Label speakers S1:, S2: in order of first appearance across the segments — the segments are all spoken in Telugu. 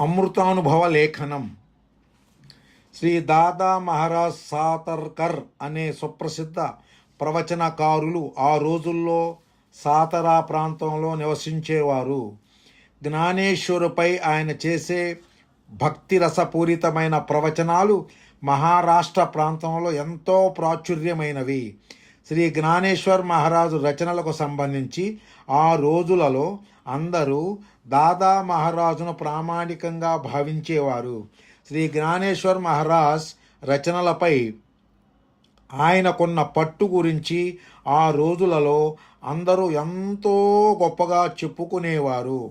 S1: అమృతానుభవ లేఖనం శ్రీ దాదా మహారాజ్ సాతర్కర్ అనే సుప్రసిద్ధ ప్రవచనకారులు ఆ రోజుల్లో సాతరా ప్రాంతంలో నివసించేవారు. జ్ఞానేశ్వరుపై ఆయన చేసే భక్తి రసపూరితమైన ప్రవచనాలు మహారాష్ట్ర ప్రాంతంలో ఎంతో ప్రాచుర్యమైనవి. శ్రీ జ్ఞానేశ్వర్ మహారాజు రచనలకు సంబంధించి ఆ రోజులలో అందరూ దాదా మహారాజును ప్రామాణికంగా భావించేవారు. శ్రీ జ్ఞానేశ్వర్ మహారాజ్ రచనలపై ఆయనకున్న పట్టు గురించి ఆ రోజులలో అందరూ ఎంతో గొప్పగా చెప్పుకునేవారు.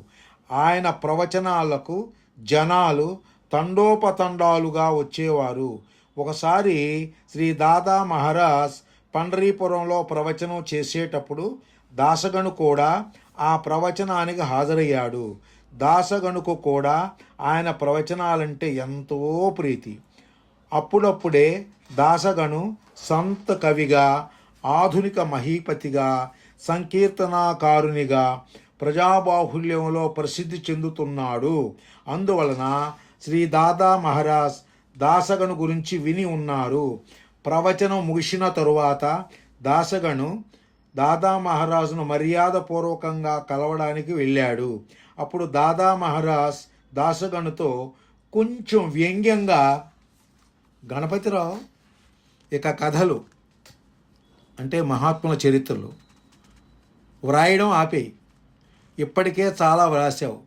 S1: ఆయన ప్రవచనాలకు జనాలు తండోపతండాలుగా వచ్చేవారు. ఒకసారి శ్రీ దాదా మహారాజ్ పండరీపురంలో ప్రవచనం చేసేటప్పుడు దాసగను కూడా ఆ ప్రవచనానికి హాజరయ్యాడు. దాసగణుకు కూడా ఆయన ప్రవచనాలంటే ఎంతో ప్రీతి. అప్పుడప్పుడే దాసగను సంత కవిగా ఆధునిక మహీపతిగా సంకీర్తనాకారునిగా ప్రజాబాహుల్యంలో ప్రసిద్ధి చెందుతున్నాడు. అందువలన శ్రీ దాదా మహారాజ్ దాసగను గురించి విని ఉన్నారు. ప్రవచనం ముగిసిన తరువాత దాసగను దాదా మహారాజును మర్యాదపూర్వకంగా కలవడానికి వెళ్ళాడు. అప్పుడు దాదా మహారాజ్ దాసగణుతో కొంచెం వ్యంగ్యంగా గణపతిరావు ఇక కథలు అంటే మహాత్ముల చరిత్రలు వ్రాయడం ఆపేయి. ఇప్పటికే చాలా వ్రాసావు.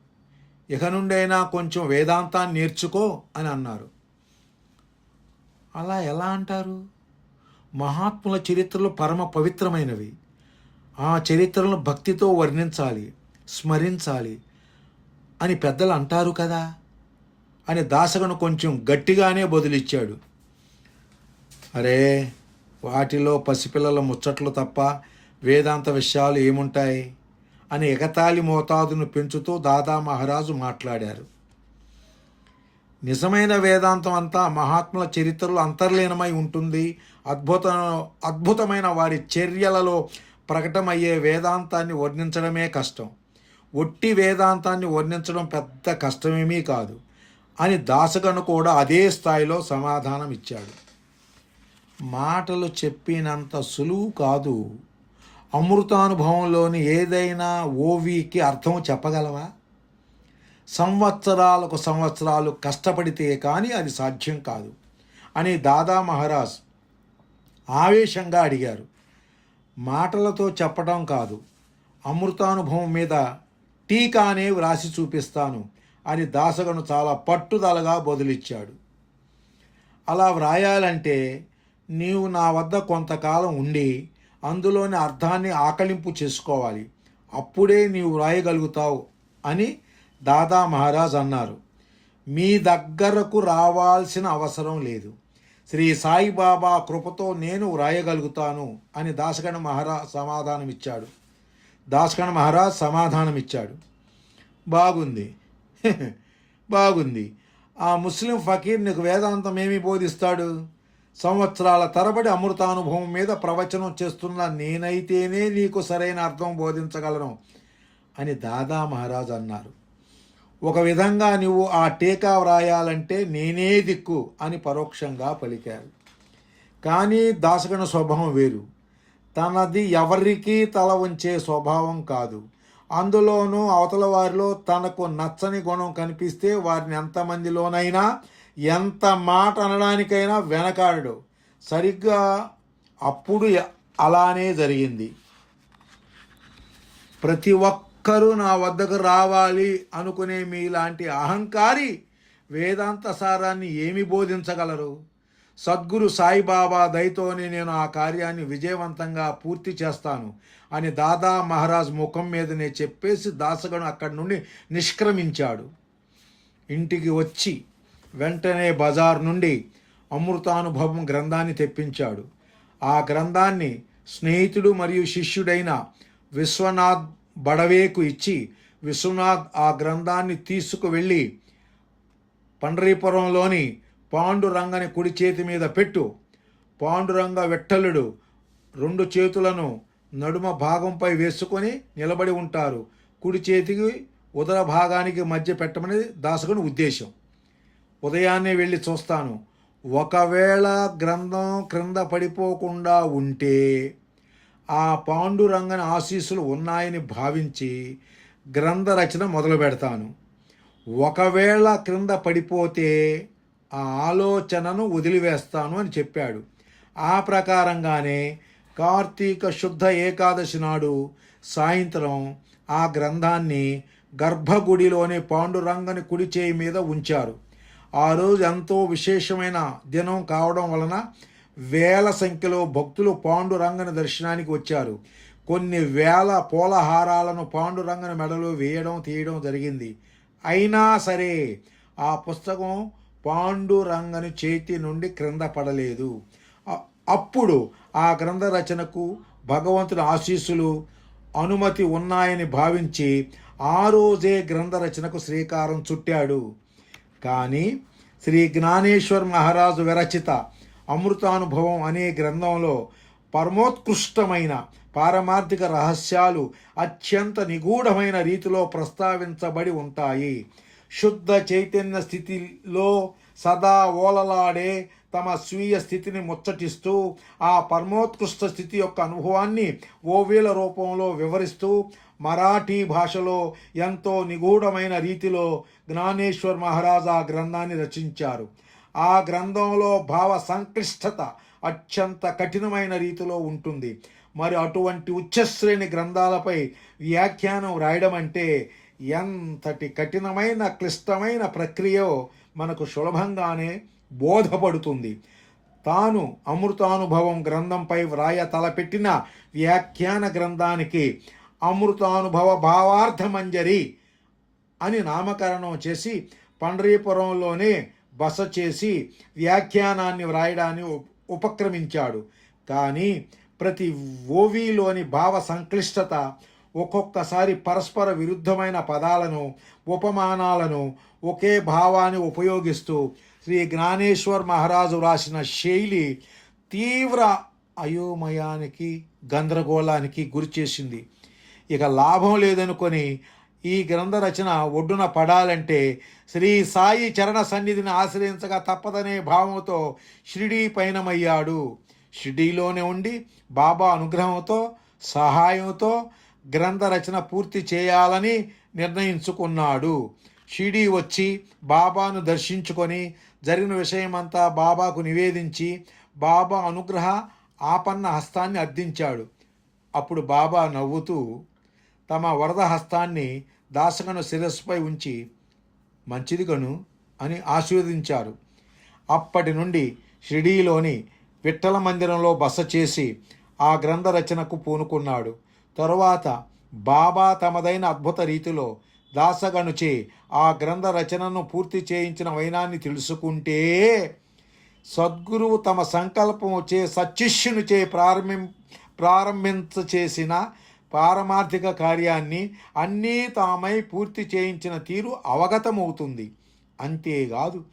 S1: ఇక నుండైనా కొంచెం వేదాంతాన్ని నేర్చుకో అని అన్నారు. అలా ఎలా అంటారు? మహాత్ముల చరిత్రలు పరమ పవిత్రమైనవి. ఆ చరిత్రను భక్తితో వర్ణించాలి స్మరించాలి అని పెద్దలు అంటారు కదా? అని దాసగను కొంచెం గట్టిగానే బదులిచ్చాడు. అరే వాటిలో పసిపిల్లల ముచ్చట్లు తప్ప వేదాంత విషయాలు ఏముంటాయి? అని ఎగతాళి మోతాదును పెంచుతూ దాదా మహారాజు మాట్లాడారు. నిజమైన వేదాంతం అంతా మహాత్ముల చరిత్రలో అంతర్లీనమై ఉంటుంది. అద్భుత అద్భుతమైన వారి చర్యలలో ప్రకటమయ్యే వేదాంతాన్ని వర్ణించడమే కష్టం. ఒట్టి వేదాంతాన్ని వర్ణించడం పెద్ద కష్టమేమీ కాదు. అని దాసగను కూడా అదే స్థాయిలో సమాధానం ఇచ్చాడు. మాటలు చెప్పినంత సులువు కాదు. అమృతానుభవంలోని ఏదైనా ఓవికి అర్థం చెప్పగలవా? సంవత్సరాలకు సంవత్సరాలు కష్టపడితే కానీ అది సాధ్యం కాదు అని దాదా మహారాజ్ ఆవేశంగా అడిగారు. మాటలతో చెప్పడం కాదు. అమృతానుభవం మీద టీకానే వ్రాసి చూపిస్తాను అని దాసగను చాలా పట్టుదలగా బదులిచ్చాడు అలా వ్రాయాలంటే నీవు నా వద్ద కొంతకాలం ఉండి అందులోని అర్థాన్ని ఆకలింపు చేసుకోవాలి. అప్పుడే నీవు వ్రాయగలుగుతావు అని దాదా మహారాజ్ అన్నారు. మీ దగ్గరకు రావాల్సిన అవసరం లేదు. శ్రీ సాయిబాబా కృపతో నేను వ్రాయగలుగుతాను అని దాసగణ మహారాజ్ సమాధానమిచ్చాడు. దాసగణ మహారాజ్ సమాధానమిచ్చాడు. బాగుంది. బాగుంది. ఆ ముస్లిం ఫకీర్ నీకు వేదాంతం ఏమి బోధిస్తాడు? సంవత్సరాల తరబడి అమృతానుభవం మీద ప్రవచనం చేస్తున్న నేనైతేనే నీకు సరైన అర్థం బోధించగలను అని దాదా మహారాజ్ అన్నారు. ఒక విధంగా నువ్వు ఆ టీకా వ్రాయాలంటే నేనే దిక్కు అని పరోక్షంగా పలికారు. కానీ దాసగణ స్వభావం వేరు. తనది ఎవరికీ తల ఉంచే స్వభావం కాదు. అందులోనూ అవతల వారిలో తనకు నచ్చని గుణం కనిపిస్తే వారిని ఎంతమందిలోనైనా ఎంత మాట అనడానికైనా వెనకాడడు. సరిగ్గా అప్పుడు అలానే జరిగింది. ప్రతి ఒక్కరూ నా వద్దకు రావాలి అనుకునే మీలాంటి అహంకారి వేదాంత సారాన్ని ఏమి బోధించగలరు? సద్గురు సాయిబాబా దయతోనే నేను ఆ కార్యాన్ని విజయవంతంగా పూర్తి చేస్తాను అని దాదా మహారాజ్ ముఖం మీదనే చెప్పేసి దాసగను అక్కడి నుండి నిష్క్రమించాడు. ఇంటికి వచ్చి వెంటనే బజార్ నుండి అమృతానుభవం గ్రంథాన్ని తెప్పించాడు. ఆ గ్రంథాన్ని స్నేహితుడు మరియు శిష్యుడైన విశ్వనాథ్ బడవేకు ఇచ్చి విశ్వనాథ్ ఆ గ్రంథాన్ని తీసుకువెళ్ళి పండరీపురంలోని పాండురంగని కుడి చేతి మీద పెట్టు. పాండురంగ విఠలుడు రెండు చేతులను నడుమ భాగంపై వేసుకొని నిలబడి ఉంటారు. కుడి చేతికి ఉదర భాగానికి మధ్య పెట్టమని దాసకుని ఉద్దేశం. ఉదయాన్నే వెళ్ళి చూస్తాను. ఒకవేళ గ్రంథం క్రింద పడిపోకుండా ఉంటే ఆ పాండురంగని ఆశీస్సులు ఉన్నాయని భావించి గ్రంథ రచన మొదలు పెడతాను ఒకవేళ క్రింద పడిపోతే ఆ ఆలోచనను వదిలివేస్తాను అని చెప్పాడు. ఆ ప్రకారంగానే కార్తీక శుద్ధ ఏకాదశి నాడు సాయంత్రం ఆ గ్రంథాన్ని గర్భగుడిలోని పాండురంగని కుడి చేయి మీద ఉంచారు. ఆ రోజు ఎంతో విశేషమైన దినం కావడం వలన వేల సంఖ్యలో భక్తులు పాండురంగని దర్శనానికి వచ్చారు. కొన్ని వేల పూలహారాలను పాండురంగని మెడలో వేయడం తీయడం జరిగింది. అయినా సరే ఆ పుస్తకం పాండురంగని చేతి నుండి క్రింద పడలేదు. అప్పుడు ఆ గ్రంథ రచనకు భగవంతుని ఆశీస్సులు అనుమతి ఉన్నాయని భావించి ఆ రోజే గ్రంథ రచనకు శ్రీకారం చుట్టాడు. కానీ శ్రీ జ్ఞానేశ్వర్ మహారాజు విరచిత అమృతానుభవం అనే గ్రంథంలో పరమోత్కృష్టమైన పారమార్థిక రహస్యాలు అత్యంత నిగూఢమైన రీతిలో ప్రస్తావించబడి ఉంటాయి. శుద్ధ చైతన్య స్థితిలో సదా ఓలలాడే తమ స్వీయ స్థితిని ముచ్చటిస్తూ ఆ పరమోత్కృష్ట స్థితి యొక్క అనుభవాన్ని ఓవీల రూపంలో వివరిస్తూ మరాఠీ భాషలో ఎంతో నిగూఢమైన రీతిలో జ్ఞానేశ్వర్ మహారాజ్ ఆ గ్రంథాన్ని రచించారు. ఆ గ్రంథంలో భావ సంక్లిష్టత అత్యంత కఠినమైన రీతిలో ఉంటుంది. మరి అటువంటి ఉచ్చశ్రేణి గ్రంథాలపై వ్యాఖ్యానం రాయడం అంటే ఎంతటి కఠినమైన క్లిష్టమైన ప్రక్రియో మనకు సులభంగానే బోధపడుతుంది. తాను అమృతానుభవం గ్రంథంపై వ్రాయ తలపెట్టిన వ్యాఖ్యాన గ్రంథానికి అమృతానుభవ భావార్థమంజరి అని నామకరణం చేసి పండరీపురంలోనే బస చేసి వ్యాఖ్యానాన్ని వ్రాయడాన్ని ఉపక్రమించాడు. కానీ ప్రతి ఓవీలోని భావ సంక్లిష్టత ఒక్కొక్కసారి పరస్పర విరుద్ధమైన పదాలను ఉపమానాలను ఒకే భావాన్ని ఉపయోగిస్తూ శ్రీ జ్ఞానేశ్వర్ మహారాజు రాసిన శైలి తీవ్ర అయోమయానికి గందరగోళానికి గురిచేసింది ఇక లాభం లేదనుకొని ఈ గ్రంథ రచన ఒడ్డున పడాలంటే శ్రీ సాయి చరణ సన్నిధిని ఆశ్రయించగా తప్పదనే భావంతో షిరిడీ పయనమయ్యాడు. షిరిడీలోనే ఉండి బాబా అనుగ్రహంతో సహాయంతో గ్రంథ రచన పూర్తి చేయాలని నిర్ణయించుకున్నాడు. షిరిడీ వచ్చి బాబాను దర్శించుకొని జరిగిన విషయమంతా బాబాకు నివేదించి బాబా అనుగ్రహ ఆపన్న హస్తాన్ని అర్థించాడు. అప్పుడు బాబా నవ్వుతూ తమ వరద హస్తాన్ని దాసగను శిరస్సుపై ఉంచి మంచిది కను అని ఆశీర్వదించారు. అప్పటి నుండి షిరిడీలోని విఠల మందిరంలో బస చేసి ఆ గ్రంథ రచనకు పూనుకున్నాడు. తరువాత బాబా తమదైన అద్భుత రీతిలో దాసగనుచే ఆ గ్రంథ రచనను పూర్తి చేయించిన వైనాన్ని తెలుసుకుంటే సద్గురువు తమ సంకల్పం చే సచ్చిష్యునిచే ప్రారంభి ప్రారంభించ చేసిన పారమార్థిక కార్యాన్ని అన్నీ తామై పూర్తి చేయించిన తీరు అవగతమవుతుంది. అంతేకాదు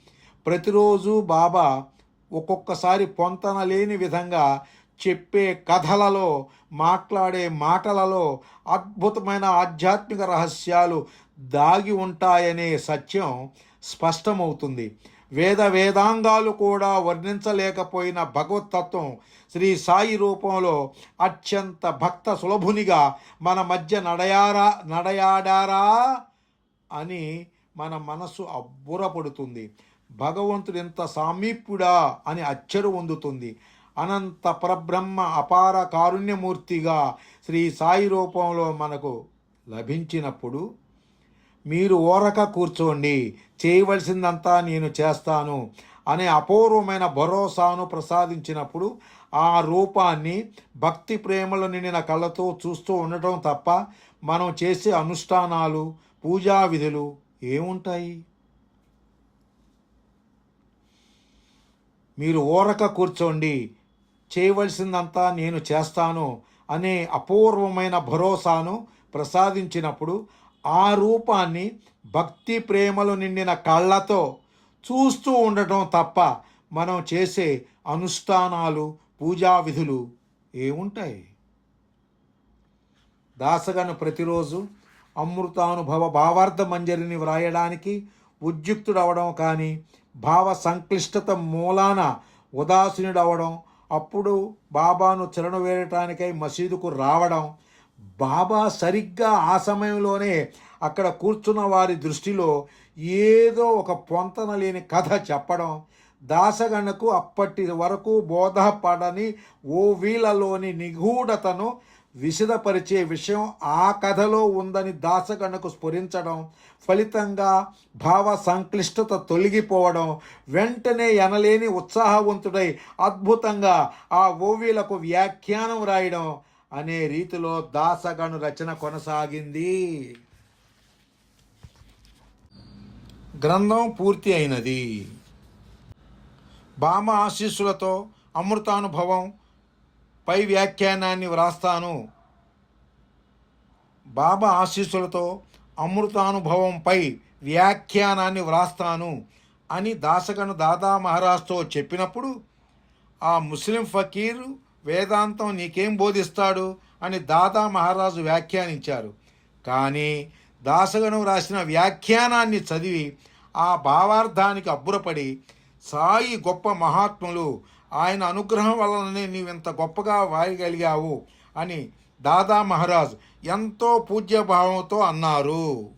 S1: ప్రతిరోజు బాబా ఒక్కొక్కసారి పొంతన లేని విధంగా చెప్పే కథలలో మాట్లాడే మాటలలో అద్భుతమైన ఆధ్యాత్మిక రహస్యాలు దాగి ఉంటాయనే సత్యం స్పష్టమవుతుంది. వేద వేదాంగాలు కూడా వర్ణించలేకపోయిన భగవతత్వం శ్రీ సాయి రూపంలో అత్యంత భక్త సులభునిగా మన మధ్య నడయారా నడయాడారా అని మన మనసు అబ్బురపడుతుంది. భగవంతుడు ఎంత సామీప్యుడా అని అచ్చరు పొందుతుంది అనంత పరబ్రహ్మ అపార కారుణ్యమూర్తిగా శ్రీ సాయి రూపంలో మనకు లభించినప్పుడు మీరు ఓరక కూర్చోండి. చేయవలసిందంతా నేను చేస్తాను అనే అపూర్వమైన భరోసాను ప్రసాదించినప్పుడు ఆ రూపాన్ని భక్తి ప్రేమలు నిండిన కళ్ళతో చూస్తూ ఉండటం తప్ప మనం చేసే అనుష్ఠానాలు పూజా విధులు ఏముంటాయి? మీరు ఓరక కూర్చోండి. చేయవలసిందంతా నేను చేస్తాను అనే అపూర్వమైన భరోసాను ప్రసాదించినప్పుడు ఆ రూపాన్ని భక్తి ప్రేమలు నిండిన కళ్ళతో చూస్తూ ఉండటం తప్ప మనం చేసే అనుష్ఠానాలు పూజా విధులు ఏముంటాయి? దాసగను ప్రతిరోజు అమృతానుభవ భావార్థ మంజరిని వ్రాయడానికి ఉద్యుక్తుడవడం కానీ భావ సంక్లిష్టత మూలాన ఉదాసీనుడవడం అప్పుడు బాబాను చరణ వేయటానికై మసీదుకు రావడం బాబా సరిగ్గా ఆ సమయంలోనే అక్కడ కూర్చున్న వారి దృష్టిలో ఏదో ఒక పొంతన లేని కథ చెప్పడం దాసగణకు అప్పటి వరకు బోధపడని ఓ నిగూఢతను విశదపరిచే విషయం ఆ కథలో ఉందని దాసగణకు స్ఫురించడం ఫలితంగా భావ సంక్లిష్టత తొలగిపోవడం వెంటనే ఎనలేని ఉత్సాహవంతుడై అద్భుతంగా ఆ ఓవీలకు వ్యాఖ్యానం రాయడం అనే రీతిలో దాసగను రచన కొనసాగింది. గ్రంథం పూర్తి అయినది. భామ ఆశీస్సులతో అమృతానుభవం పై వ్యాఖ్యానాన్ని వ్రాస్తాను. బాబా ఆశీస్సులతో అమృతానుభవంపై వ్యాఖ్యానాన్ని వ్రాస్తాను అని దాసగను దాదా మహారాజ్తో చెప్పినప్పుడు ఆ ముస్లిం ఫకీరు వేదాంతం నీకేం బోధిస్తాడు? అని దాదా మహారాజు వ్యాఖ్యానించారు. కానీ దాసగణం రాసిన వ్యాఖ్యానాన్ని చదివి ఆ భావార్థానికి అబ్బురపడి సాయి గొప్ప మహాత్ములు ఆయన అనుగ్రహం వలననే నీవింత గొప్పగా వాయగలిగావు అని దాదా మహారాజ్ ఎంతో పూజ్యభావంతో అన్నారు.